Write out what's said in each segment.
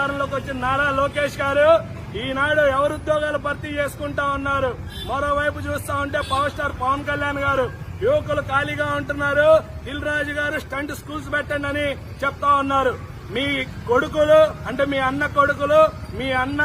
అధికారంలోకి వచ్చిన నారా లోకేష్ గారు ఈనాడు ఎవరు ఉద్యోగాలు భర్తీ చేసుకుంటా ఉన్నారు? మరోవైపు చూస్తా ఉంటే పవర్ స్టార్ పవన్ కళ్యాణ్ గారు యువకులు ఖాళీగా ఉంటున్నారు. దిల్ రాజు గారు స్టంట్ స్కూల్స్ పెట్టండి అని చెప్తా ఉన్నారు. మీ కొడుకులు అంటే మీ అన్న కొడుకులు మీ అన్న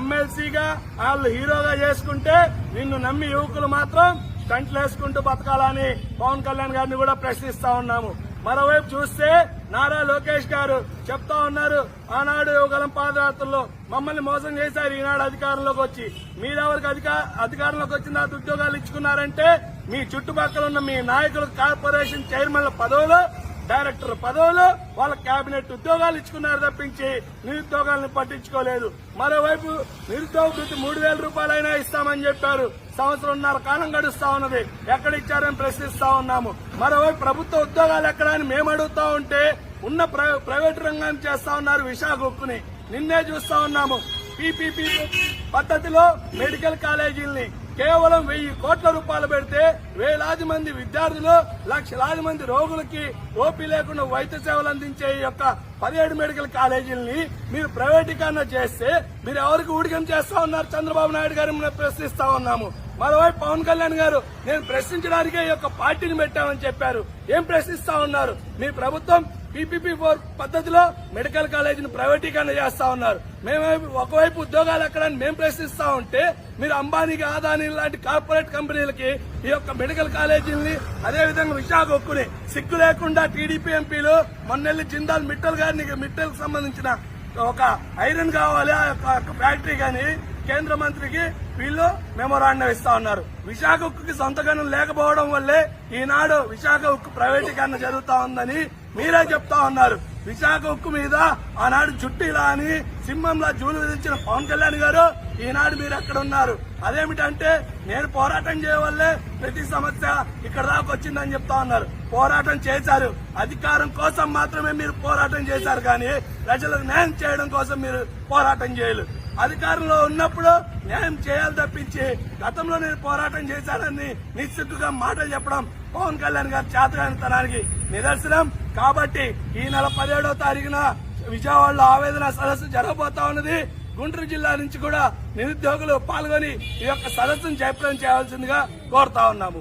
ఎమ్మెల్సీగా వాళ్ళు హీరోగా చేసుకుంటే నిన్ను నమ్మి యువకులు మాత్రం స్టంట్లు వేసుకుంటూ బతకాలని పవన్ కళ్యాణ్ గారిని కూడా ప్రశ్నిస్తా ఉన్నాము. మరోవైపు చూస్తే నారా లోకేష్ గారు చెప్తా ఉన్నారు ఆనాడు యువగలం పాదయాత్రలో మమ్మల్ని మోసం చేశారు ఈనాడు అధికారంలోకి వచ్చి. మీరెవరికి అధికార అధికారంలోకి వచ్చిన తర్వాత ఉద్యోగాలు ఇచ్చుకున్నారంటే మీ చుట్టుపక్కల ఉన్న మీ నాయకులు కార్పొరేషన్ చైర్మన్ల పదవులు డైరెక్టర్ పదవులు వాళ్ళ కేబినెట్ ఉద్యోగాలు ఇచ్చుకున్నారు తప్పించి నిరుద్యోగాలను పట్టించుకోలేదు. మరోవైపు నిరుద్యోగ వృత్తి మూడు వేల రూపాయలైనా ఇస్తామని చెప్పారు. సంవత్సరంన్నర కాలం గడుస్తా ఉన్నది. ఎక్కడ ఇచ్చారని ప్రశ్నిస్తా ఉన్నాము. మరోవైపు ప్రభుత్వ ఉద్యోగాలు ఎక్కడ అని మేము అడుగుతా ఉంటే ఉన్న ప్రైవేటు ప్రైవేట్ రంగాన్ని చేస్తా ఉన్నారు విశాఖ ఉక్కుని. నిన్నే చూస్తా ఉన్నాము. పీపీపీ పద్ధతిలో మెడికల్ కాలేజీల్ని కేవలం వెయ్యి కోట్ల రూపాయలు పెడితే వేలాది మంది విద్యార్థులు లక్షలాది మంది రోగులకి ఓపీ లేకుండా వైద్య సేవలు అందించే ఈ యొక్క పదిహేడు మెడికల్ కాలేజీలని మీరు ప్రైవేటీకరణ చేస్తే మీరు ఎవరికి ఉడికం చేస్తా ఉన్నారు? చంద్రబాబు నాయుడు గారిని మేము ప్రశ్నిస్తా ఉన్నాము. మరోవైపు పవన్ కళ్యాణ్ గారు నేను ప్రశ్నించడానికే ఈ యొక్క పార్టీని పెట్టామని చెప్పారు. ఏం ప్రశ్నిస్తా ఉన్నారు? మీ ప్రభుత్వం పీపీపీ ఫోర్ పద్ధతిలో మెడికల్ కాలేజీని ప్రైవేటీకరణ చేస్తా ఉన్నారు. మేము ఒకవైపు ఉద్యోగాలు ఎక్కడని మేము ప్రశ్నిస్తా ఉంటే మీరు అంబానీకి ఆదాని లాంటి కార్పొరేట్ కంపెనీలకి ఈ యొక్క మెడికల్ కాలేజీని అదేవిధంగా విశాఖ ఒక్కుని సిగ్గు లేకుండా టీడీపీ ఎంపీలు మొన్నెల్లి జిందాల్ మిట్టల్ గారిని మిట్టల్ సంబంధించిన ఒక ఐరన్ కావాలి ఆ యొక్క ఫ్యాక్టరీ కానీ కేంద్ర మంత్రికి వీళ్ళు మెమోరాండం ఇస్తా ఉన్నారు. విశాఖ ఉక్కుకి సొంత గనం లేకపోవడం వల్లే ఈనాడు విశాఖ ఉక్కు ప్రైవేటీకరణ జరుగుతా ఉందని మీరే చెప్తా ఉన్నారు. విశాఖ ఉక్కు మీద ఆనాడు చుట్టీలా అని సింహంలా జూలు విధించిన పవన్ కళ్యాణ్ గారు ఈనాడు మీరు ఎక్కడ ఉన్నారు? అదేమిటంటే నేను పోరాటం చేయవల్లే ప్రతి సమస్య ఇక్కడ దాకా వచ్చిందని చెప్తా ఉన్నారు. పోరాటం చేశారు. అధికారం కోసం మాత్రమే మీరు పోరాటం చేశారు కానీ ప్రజలకు న్యాయం చేయడం కోసం మీరు పోరాటం చేయలేదు. అధికారంలో ఉన్నప్పుడు న్యాయం చేయాలి తప్పించి గతంలో నేను పోరాటం చేశానని నిస్సిగ్గుగా మాటలు చెప్పడం పవన్ కళ్యాణ్ గారి చేతగానితనానికి నిదర్శనం. కాబట్టి ఈ నెల పదిహేడో తారీఖున విజయవాడలో ఆవేదన సదస్సు జరగబోతా ఉన్నది. గుంటూరు జిల్లా నుంచి కూడా నిరుద్యోగులు పాల్గొని ఈ యొక్క సదస్సును జయప్రదం చేయాల్సిందిగా కోరుతా ఉన్నాము.